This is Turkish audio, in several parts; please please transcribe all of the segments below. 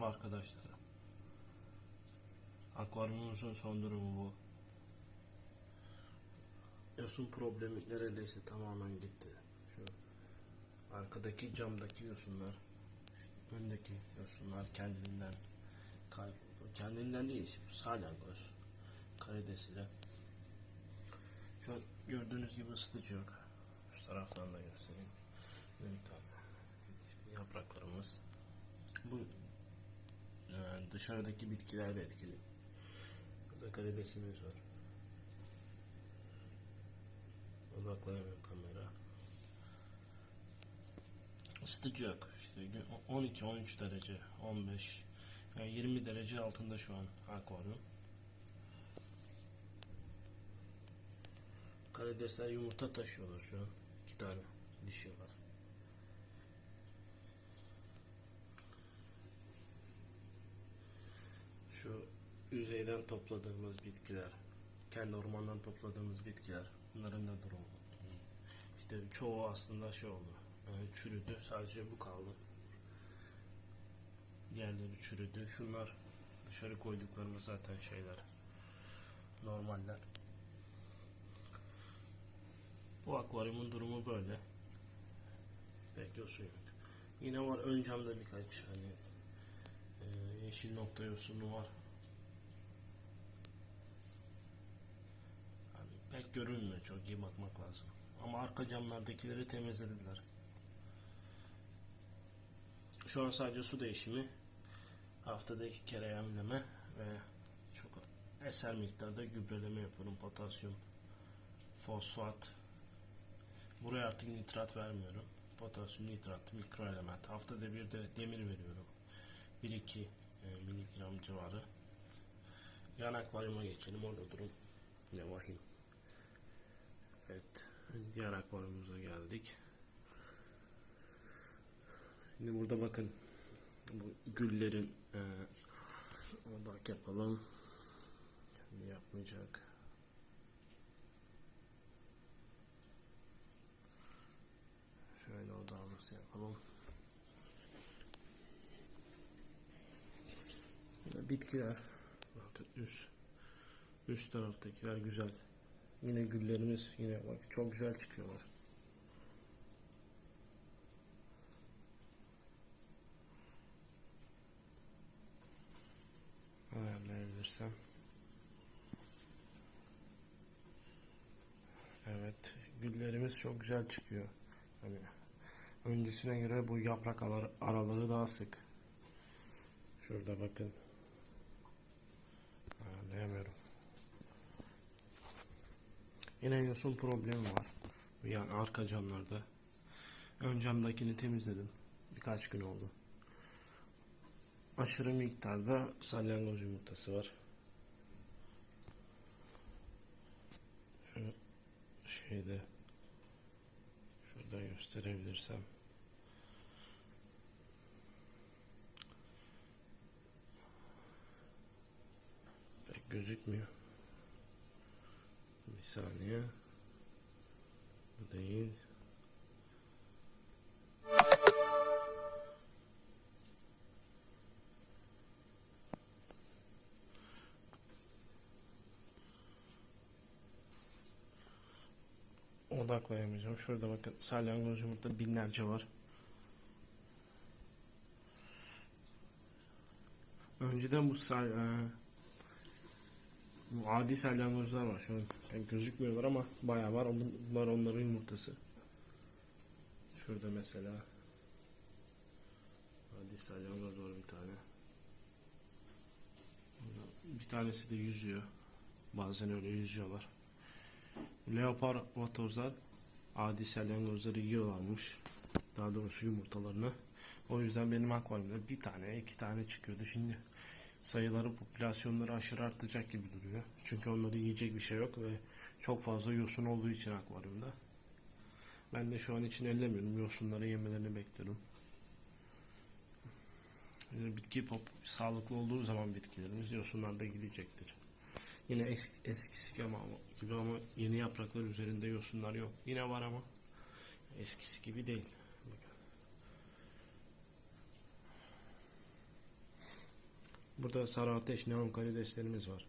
Merhaba arkadaşlar. Akvaryumumuzun son durumu bu. Yosun problemi neredeyse tamamen gitti. Şu arkadaki camdaki yosunlar, öndeki yosunlar kayboldu. Kendinden değil, salyangoz karidesiyle. Şu an gördüğünüz gibi ısıtıcı yok. Şu taraftan da göstereyim. Evet, yapraklarımız. Bu yani dışarıdaki bitkiler de etkili. Burada karidesimiz var. Odaklanamıyor kamera. Yok. İşte 12-13 derece, 15 yani 20 derece altında şu an akvaryum. Karidesler yumurta taşıyorlar şu an. İki tane dişi var. Şu yüzeyden topladığımız bitkiler, kendi ormandan topladığımız bitkiler, bunların da durumu. İşte çoğu aslında şey oldu, çürüdü, sadece bu kaldı. Diğerleri çürüdü. Şunlar dışarı koyduklarımız zaten şeyler, normaller. Bu akvaryumun durumu böyle. Bekliyorsun yok. Yine var ön camda birkaç hani ee, yeşil nokta yosunu var. Yani pek görünmüyor. Çok iyi bakmak lazım. Ama arka camlardakileri temizlediler. Şu an sadece su değişimi, haftada iki kere yemleme ve çok eser miktarda gübreleme yapıyorum. Potasyum, fosfat. Buraya artık nitrat vermiyorum. Potasyum, nitrat, mikro element. Haftada bir de demir veriyorum. 1-2 e, miligram civarı. Yan akvaryuma geçelim. Orada durum ne vahim. Evet. Diğer akvaryumumuza geldik. Şimdi burada bakın bu güllerin e, odak yapalım. Kendi yapmayacak. Şöyle odağımızı yapalım. Bitkiler. Bakın üst üst taraftakiler güzel. Yine güllerimiz yine bak çok güzel çıkıyorlar. Ayarlayabilirsem. Evet, güllerimiz çok güzel çıkıyor. Hani öncesine göre bu yaprak araları daha sık. Şurada bakın. Ayarlayamıyorum. Yine yosun problemi var. Yani arka camlarda. Ön camdakini temizledim. Birkaç gün oldu. Aşırı miktarda salyangoz yumurtası var. Şeyde şurada gösterebilirsem. Gözükmüyor. Bir saniye. Bu değil. Odaklayamayacağım. Şurada bakın salyangoz yumurta binlerce var. Önceden bu sal e, adi salyangozlar var şu an. Yani gözükmüyorlar ama bayağı var. Bunlar onların yumurtası. Şurada mesela adi salyangoz var bir tane. Bir tanesi de yüzüyor. Bazen öyle yüzüyorlar. Leopar vatozlar adi salyangozları yiyorlarmış. Daha doğrusu yumurtalarını. O yüzden benim akvaryumda bir tane iki tane çıkıyordu. Şimdi sayıları popülasyonları aşırı artacak gibi duruyor. Çünkü onları yiyecek bir şey yok ve çok fazla yosun olduğu için akvaryumda. Ben de şu an için ellemiyorum. Yosunları yemelerini bekliyorum. Yani bitki pop sağlıklı olduğu zaman bitkilerimiz yosunlar da gidecektir. Yine eski, eskisi ama gibi ama yeni yapraklar üzerinde yosunlar yok. Yine var ama eskisi gibi değil. Bakın. Burada sarı ateş neon karideslerimiz var.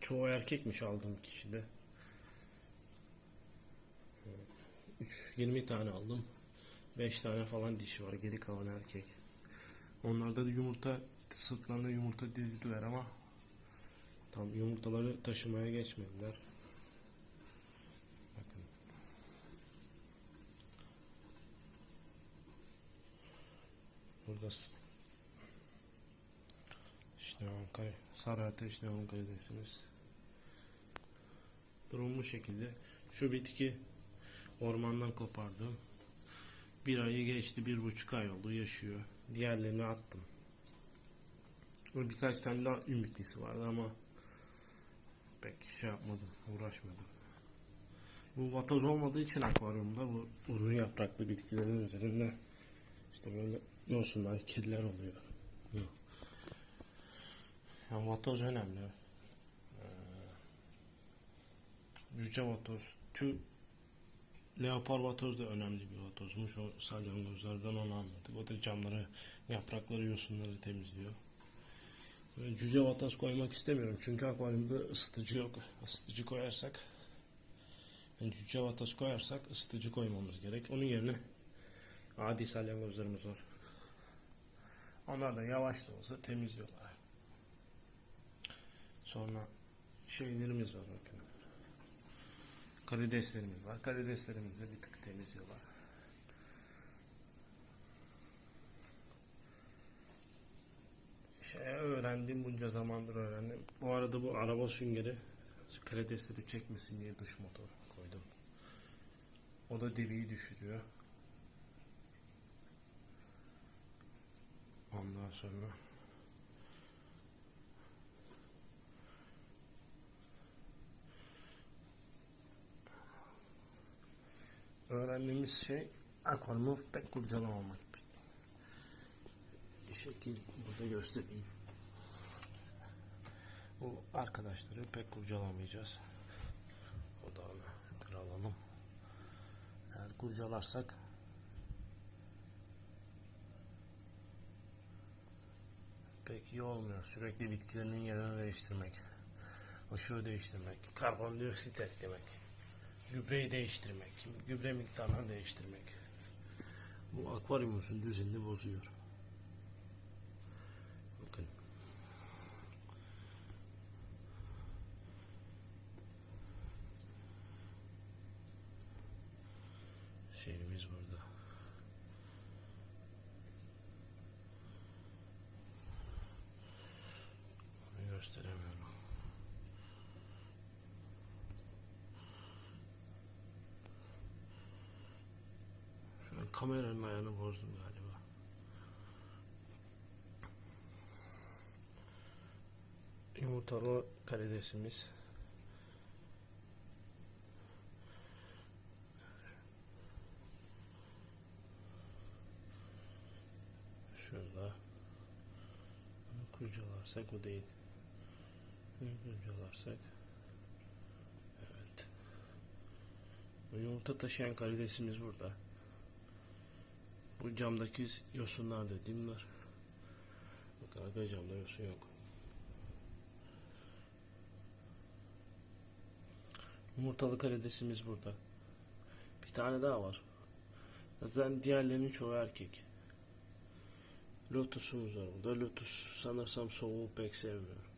Çoğu erkekmiş aldığım kişide. 3 20 tane aldım. 5 tane falan dişi var. Geri kalan erkek. Onlarda da yumurta sırtlarına yumurta dizdiler ama tam yumurtaları taşımaya geçmediler. Bakın. Burada işte Ankara, sarı ateş neon karidesimiz. Durum bu şekilde. Şu bitki ormandan kopardım. Bir ayı geçti, bir buçuk ay oldu yaşıyor. Diğerlerini attım. Birkaç tane daha ümitlisi vardı ama pek şey yapmadım, uğraşmadım. Bu vatoz olmadığı için akvaryumda bu uzun yapraklı bitkilerin üzerinde işte böyle yosunlar, kirler oluyor. Hı. Yani vatoz önemli. Ee, Cüce vatoz, tüm Leopar vatoz da önemli bir vatozmuş. O salyangozlardan onu anladık. O da camları, yaprakları, yosunları temizliyor. Ve cüce vatoz koymak istemiyorum. Çünkü akvaryumda ısıtıcı yok. Isıtıcı koyarsak yani cüce vatoz koyarsak ısıtıcı koymamız gerek. Onun yerine adi salyangozlarımız var. Onlar da yavaş da olsa temizliyorlar. Sonra şeylerimiz var bakın. Karideslerimiz var. Karideslerimizi de bir tık temizliyorlar. Şey öğrendim bunca zamandır öğrendim. Bu arada bu araba süngeri karidesleri çekmesin diye dış motor koydum. O da debiyi düşürüyor. Ondan sonra öğrendiğimiz şey akvaryumu pek kurcalamamak. Bir şekil burada göstereyim. Bu arkadaşları pek kurcalamayacağız. Odağını kıralım. Eğer kurcalarsak pek iyi olmuyor. Sürekli bitkilerinin yerini değiştirmek. ışığı değiştirmek. Karbondioksit eklemek gübreyi değiştirmek, gübre miktarını değiştirmek. Bu akvaryumumuzun düzenini bozuyor. Bakın. Şeyimiz burada. Onu gösteremiyorum. Kameranın ayarını bozdum galiba. Yumurtalı karidesimiz. Şurada. Kurcalarsak o değil. Kurcalarsak. Evet. Bu yumurta taşıyan karidesimiz burada. Bu camdaki yosunlar dediğimler. Bak arka camda yosun yok. Yumurtalı karidesimiz burada. Bir tane daha var. Zaten diğerlerinin çoğu erkek. Lotus'umuz var burada. Lotus sanırsam soğuğu pek sevmiyor.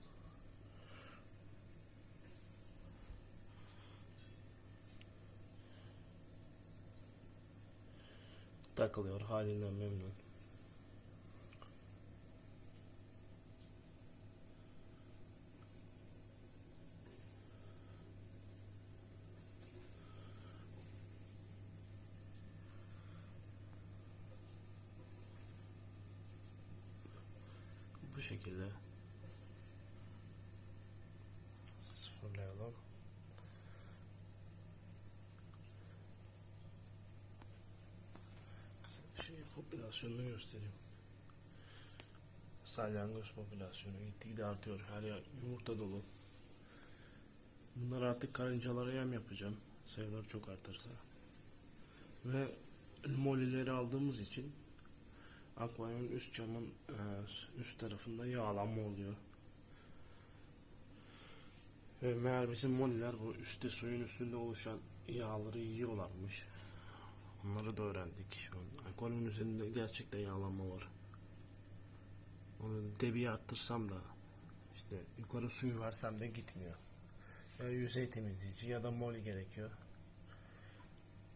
Takılıyor halinden memnun. Bu şekilde Şey popülasyonunu göstereyim. Salyangoz popülasyonu gitgide artıyor. Her yer yumurta dolu. Bunlar artık karıncalara yem yapacağım. Sayılar çok artarsa. Ve molileri aldığımız için akvaryumun üst camın e, üst tarafında yağlanma oluyor. Ve meğer bizim moliler bu üstte suyun üstünde oluşan yağları yiyorlarmış. Onları da öğrendik. Akvaryumun üzerinde gerçekten yağlanma var. Onu debiyi arttırsam da işte yukarı suyu versem de gitmiyor. Ya yüzey temizleyici ya da moli gerekiyor.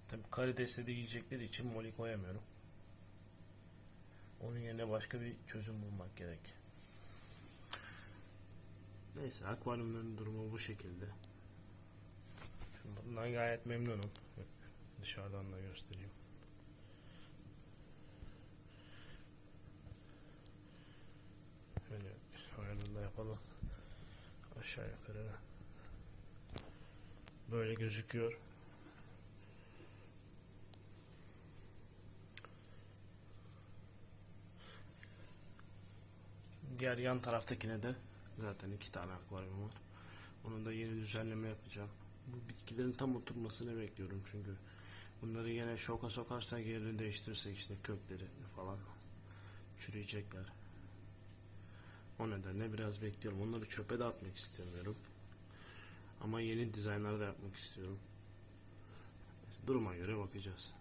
Tabi karidesle de yiyecekleri için moli koyamıyorum. Onun yerine başka bir çözüm bulmak gerek. Neyse akvaryumların durumu bu şekilde. Bundan gayet memnunum. Dışarıdan da göstereyim. Şöyle ayarını yapalım. Aşağı yukarı. Böyle gözüküyor. Diğer yan taraftakine de zaten iki tane akvaryum var. Onun da yeni düzenleme yapacağım. Bu bitkilerin tam oturmasını bekliyorum çünkü bunları yine şoka sokarsak yerini değiştirirsek işte kökleri falan çürüyecekler. O nedenle biraz bekliyorum. Onları çöpe de atmak istemiyorum. Ama yeni dizaynlar da yapmak istiyorum. Duruma göre bakacağız.